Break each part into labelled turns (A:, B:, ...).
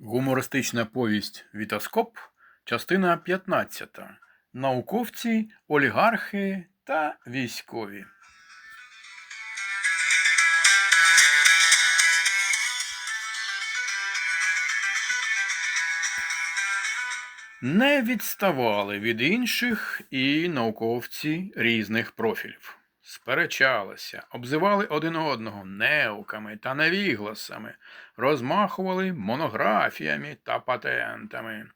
A: Гумористична повість Вітоскоп, частина 15. Науковці, олігархи та військові. Не відставали від інших і науковці різних профілів. Сперечалися, обзивали один одного неуками та невігласами, розмахували монографіями та патентами.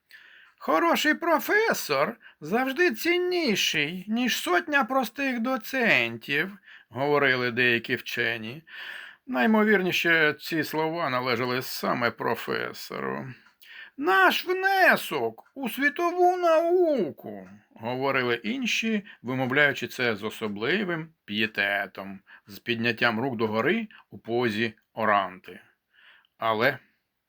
A: Хороший професор завжди цінніший, ніж сотня простих доцентів, говорили деякі вчені. Наймовірніше, ці слова належали саме професору. Наш внесок у світову науку, говорили інші, вимовляючи це з особливим п'єтетом, з підняттям рук догори у позі оранти. Але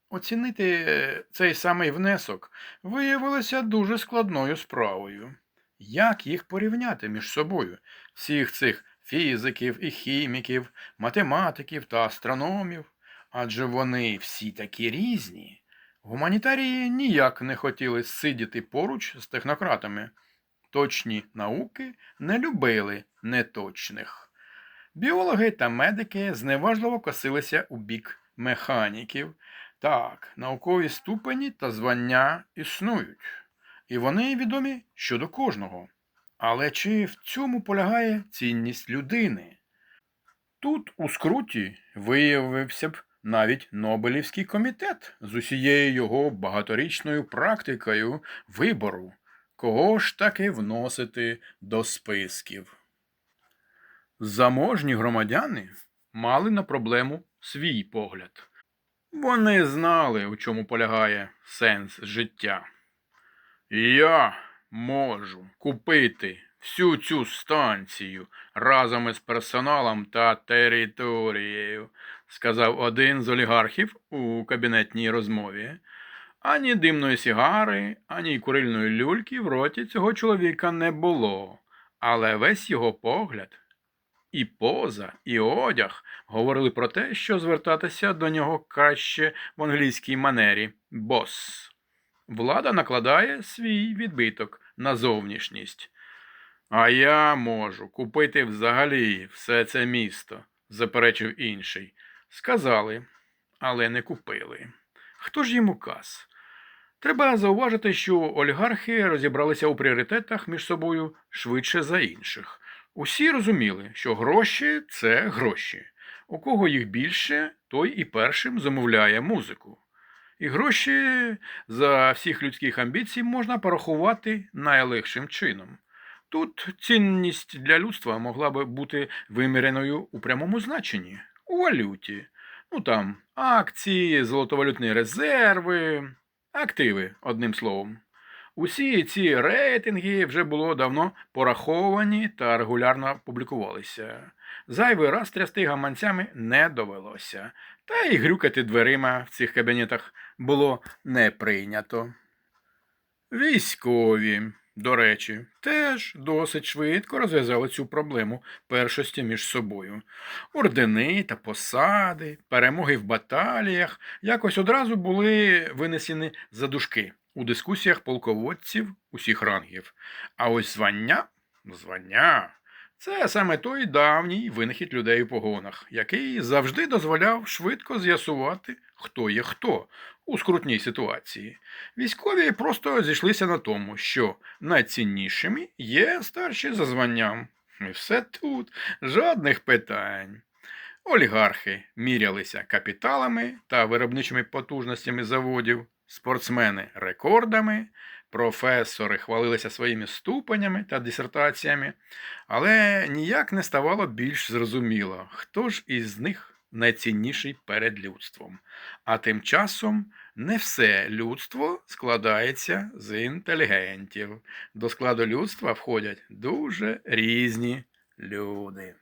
A: оцінити цей самий внесок виявилося дуже складною справою. Як їх порівняти між собою, всіх цих фізиків і хіміків, математиків та астрономів? Адже вони всі такі різні. Гуманітарії ніяк не хотіли сидіти поруч з технократами. Точні науки не любили неточних. Біологи та медики зневажливо косилися у бік механіків. Так, наукові ступені та звання існують, і вони відомі щодо кожного. Але чи в цьому полягає цінність людини? Тут у скруті виявився б навіть Нобелівський комітет з усією його багаторічною практикою вибору, кого ж таки вносити до списків. Заможні громадяни мали на проблему свій погляд. Вони знали, у чому полягає сенс життя. Я можу купити всю цю станцію разом із персоналом та територією, сказав один з олігархів у кабінетній розмові. Ані димної сігари, ані курильної люльки в роті цього чоловіка не було, але весь його погляд і поза, і одяг говорили про те, що звертатися до нього краще в англійській манері бос. Влада накладає свій відбиток на зовнішність. А я можу купити взагалі все це місто, заперечив інший. Сказали, але не купили. Хто ж їм указ? Треба зауважити, що олігархи розібралися у пріоритетах між собою швидше за інших. Усі розуміли, що гроші це гроші. У кого їх більше, той і першим замовляє музику. І гроші за всіх людських амбіцій можна порахувати найлегшим чином. Тут цінність для людства могла би бути виміреною у прямому значенні, у валюті. Ну там акції, золотовалютні резерви, активи, одним словом. Усі ці рейтинги вже було давно пораховані та регулярно публікувалися. Зайвий раз трясти гаманцями не довелося, та й грюкати дверима в цих кабінетах було не прийнято. Військові, до речі, теж досить швидко розв'язали цю проблему першості між собою. Ордени та посади, перемоги в баталіях якось одразу були винесені за дужки у дискусіях полководців усіх рангів. А ось звання, звання. Це саме той давній винахід людей у погонах, який завжди дозволяв швидко з'ясувати, хто є хто у скрутній ситуації. Військові просто зійшлися на тому, що найціннішими є старші за званням. І все тут, жодних питань. Олігархи мірялися капіталами та виробничими потужностями заводів, спортсмени рекордами, професори хвалилися своїми ступенями та дисертаціями, але ніяк не ставало більш зрозуміло, хто ж із них найцінніший перед людством. А тим часом не все людство складається з інтелігентів. До складу людства входять дуже різні люди.